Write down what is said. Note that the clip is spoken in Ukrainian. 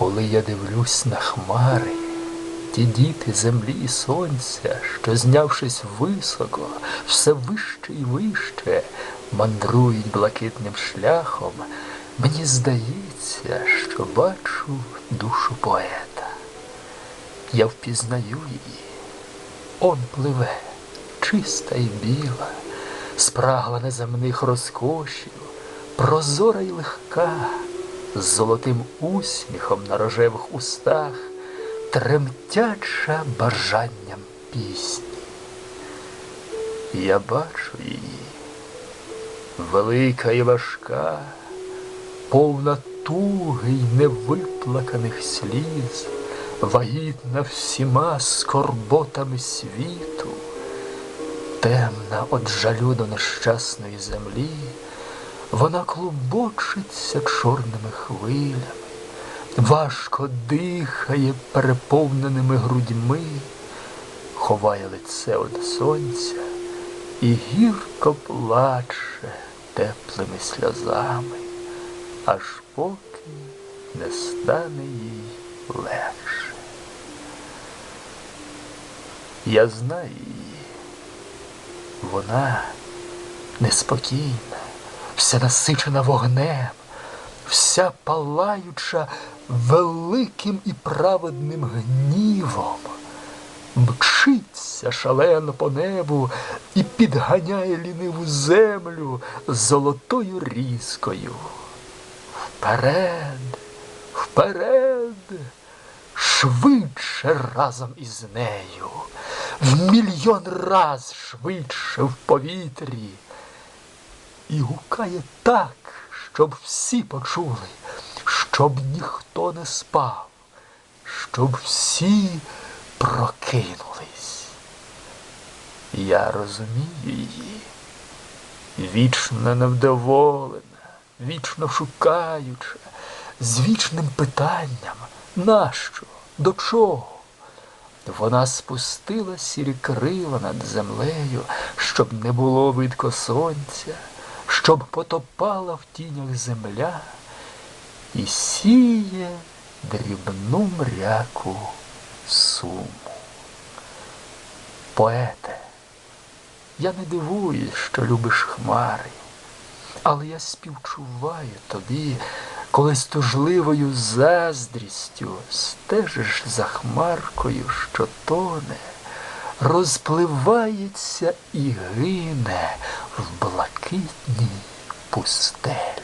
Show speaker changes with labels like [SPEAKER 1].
[SPEAKER 1] Коли я дивлюсь на хмари, ті діти землі і сонця, що знявшись високо, все вище і вище, мандрують блакитним шляхом, мені здається, що бачу душу поета. Я впізнаю її. Он пливе, чиста і біла, спрагла неземних розкошів, прозора й легка, з золотим усміхом на рожевих устах, тремтяча бажанням пісні. Я бачу її, велика і важка, повна туги й невиплаканих сліз, вагітна всіма скорботами світу, темна од жалю до нещасної землі, вона клубочиться чорними хвилями, важко дихає переповненими грудьми, ховає лице від сонця і гірко плаче теплими сльозами, аж поки не стане їй легше. Я знаю її. Вона неспокійна, вся насичена вогнем, вся палаюча великим і праведним гнівом, мчиться шалено по небу і підганяє ліниву землю золотою різкою. Вперед, вперед, швидше разом із нею, в мільйон раз швидше в повітрі. І гукає так, щоб всі почули, щоб ніхто не спав, щоб всі прокинулись. Я розумію її, вічно невдоволена, вічно шукаюча, з вічним питанням, нащо, до чого? Вона спустила сірі крила над землею, щоб не було видко сонця, щоб потопала в тінях земля і сіє дрібну мряку суму. Поете, я не дивуюсь, що любиш хмари, але я співчуваю тобі, коли з тужливою заздрістю стежиш за хмаркою, що тоне, розпливається і гине в Kidney hum. Pustel.